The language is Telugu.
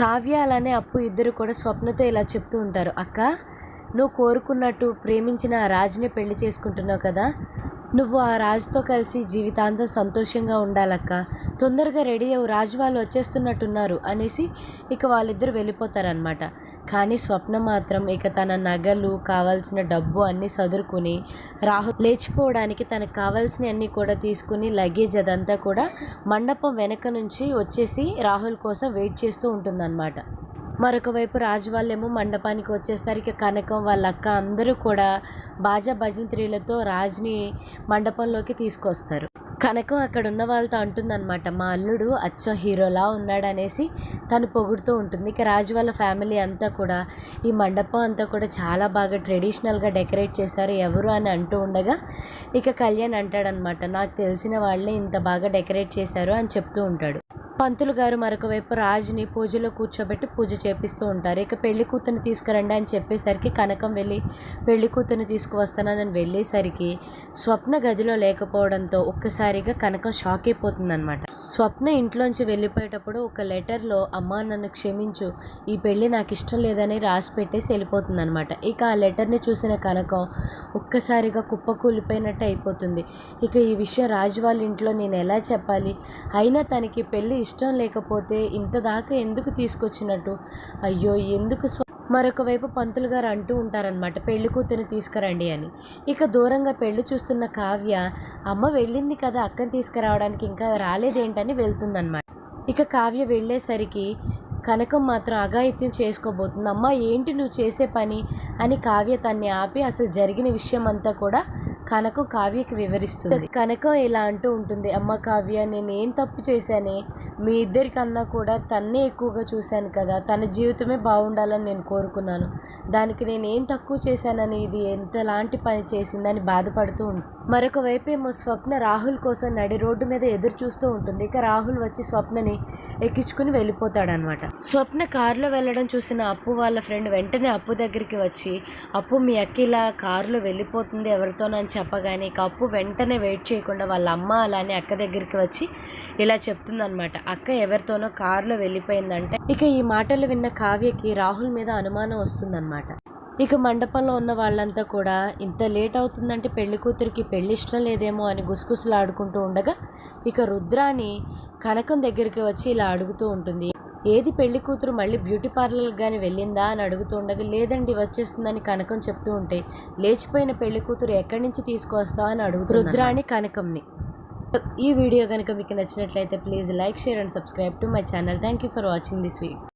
కావ్య అలానే అప్పు ఇద్దరు కూడా స్వప్నతో ఇలా చెప్తూ ఉంటారు అక్క నువ్వు కోరుకున్నట్టు ప్రేమించిన రాజుని పెళ్ళి చేసుకుంటున్నావు కదా నువ్వు ఆ రాజుతో కలిసి జీవితాంతం సంతోషంగా ఉండాలక్క. తొందరగా రెడీ అవ్వు రాజు వాళ్ళు వచ్చేస్తున్నట్టున్నారు అనేసి ఇక వాళ్ళిద్దరు వెళ్ళిపోతారనమాట కానీ స్వప్న మాత్రం ఇక తన నగలు కావాల్సిన డబ్బు అన్నీ సదురుకుని రాహుల్ లేచిపోవడానికి తనకు కావాల్సినవి అన్నీ కూడా తీసుకుని లగేజ్ అదంతా కూడా మండపం వెనక నుంచి వచ్చేసి రాహుల్ కోసం వెయిట్ చేస్తూ ఉంటుందన్నమాట. మరొక వైపు రాజు వాళ్ళేమో మండపానికి వచ్చేస్తారు. ఇక కనకం వాళ్ళ అక్క అందరూ కూడా బాజా భజంత్రీలతో రాజుని మండపంలోకి తీసుకొస్తారు. కనకం అక్కడ ఉన్న వాళ్ళతో అంటుందన్నమాట మా అల్లుడు అచ్చం హీరోలా ఉన్నాడు అనేసి తను పొగుడుతూ ఉంటుంది. ఇక రాజు వాళ్ళ ఫ్యామిలీ అంతా కూడా ఈ మండపం అంతా కూడా చాలా బాగా ట్రెడిషనల్గా డెకరేట్ చేశారు. ఎవరు అని అంటూ ఉండగా ఇక కళ్యాణ్ అంటాడనమాట నాకు తెలిసిన వాళ్ళే ఇంత బాగా డెకరేట్ చేశారు అని చెప్తూ ఉంటాడు. పంతులు గారు మరొక వైపు రాజుని పూజలో కూర్చోబెట్టి పూజ చేపిస్తూ ఉంటారు. ఇక పెళ్ళి కూతుర్ని తీసుకురండి అని చెప్పేసరికి కనకం వెళ్ళి పెళ్ళి కూతుర్ని తీసుకువస్తానని వెళ్ళేసరికి స్వప్న గదిలో లేకపోవడంతో ఒక్కసారిగా కనకం షాక్ అయిపోతుంది అనమాట స్వప్న ఇంట్లోంచి వెళ్ళిపోయేటప్పుడు ఒక లెటర్లో అమ్మ నన్ను క్షమించు ఈ పెళ్ళి నాకు ఇష్టం లేదని రాసి పెట్టేసి వెళ్ళిపోతుంది అనమాట ఇక ఆ లెటర్ని చూసిన కనకం ఒక్కసారిగా కుప్పకూలిపోయినట్టు అయిపోతుంది. ఇక ఈ విషయం రాజు వాళ్ళ ఇంట్లో నేను ఎలా చెప్పాలి? అయినా తనకి పెళ్ళి ఇష్టం లేకపోతే ఇంత దాకా ఎందుకు తీసుకొచ్చినట్టు? అయ్యో ఎందుకు స్వ? మరొక వైపు పంతులు గారు అంటూ ఉంటారనమాట పెళ్ళి కూతురిని తీసుకురండి అని. ఇక దూరంగా పెళ్ళి చూస్తున్న కావ్య అమ్మ వెళ్ళింది కదా అక్కని తీసుకురావడానికి ఇంకా రాలేదేంటని వెళ్తుందనమాట ఇక కావ్య వెళ్ళేసరికి కనకం మాత్రం అఘాయిత్యం చేసుకోబోతుంది. అమ్మ ఏంటి నువ్వు చేసే పని? అని కావ్య తన్ని ఆపి అసలు జరిగిన విషయం అంతా కూడా కనకం కావ్యకి వివరిస్తుంది. కనకం ఇలా అంటూ ఉంటుంది అమ్మ కావ్య నేను ఏం తప్పు చేశానే? మీ ఇద్దరికన్నా కూడా తన్నే ఎక్కువగా చూశాను కదా. తన జీవితమే బాగుండాలని నేను కోరుకున్నాను. దానికి నేను ఏం తక్కువ చేశానని ఇది ఎంతలాంటి పని చేసిందని బాధపడుతూ ఉంటుంది మరొక వైపేమో ఏమో స్వప్న రాహుల్ కోసం నడి రోడ్డు మీద ఎదురు చూస్తూ ఉంటుంది. ఇక రాహుల్ వచ్చి స్వప్నని ఎక్కించుకుని వెళ్ళిపోతాడనమాట. స్వప్న కారులో వెళ్ళడం చూసిన అప్పు వాళ్ళ ఫ్రెండ్ వెంటనే అప్పు దగ్గరికి వచ్చి అప్పు మీ అక్క ఇలా కారులో వెళ్ళిపోతుంది ఎవరితోనని చెప్పగానే ఇక అప్పు వెంటనే వెయిట్ చేయకుండా వాళ్ళ అమ్మ అలానే అక్క దగ్గరికి వచ్చి ఇలా చెప్తుందనమాట అక్క ఎవరితోనో కారులో వెళ్ళిపోయిందంటే ఇక ఈ మాటలు విన్న కావ్యకి రాహుల్ మీద అనుమానం వస్తుందన్నమాట. ఇక మండపంలో ఉన్న వాళ్ళంతా కూడా ఇంత లేట్ అవుతుందంటే పెళ్ళి కూతురికి పెళ్ళి ఇష్టం లేదేమో అని గుసగుసలు ఆడుకుంటూ ఉండగా ఇక రుద్రాని కనకం దగ్గరికి వచ్చి ఇలా అడుగుతూ ఉంటుంది. ఏది పెళ్ళి కూతురు మళ్ళీ బ్యూటీ పార్లర్కి కానీ వెళ్ళిందా అని అడుగుతూ ఉండగా లేదండి వచ్చేస్తుందని కనకం చెప్తూ ఉంటే లేచిపోయిన పెళ్ళి కూతురు ఎక్కడి నుంచి తీసుకొస్తావు అని అడుగుతూ రుద్రాని కనకంని. ఈ వీడియో కనుక మీకు నచ్చినట్లయితే please like share and subscribe to my channel. Thank you for watching this video.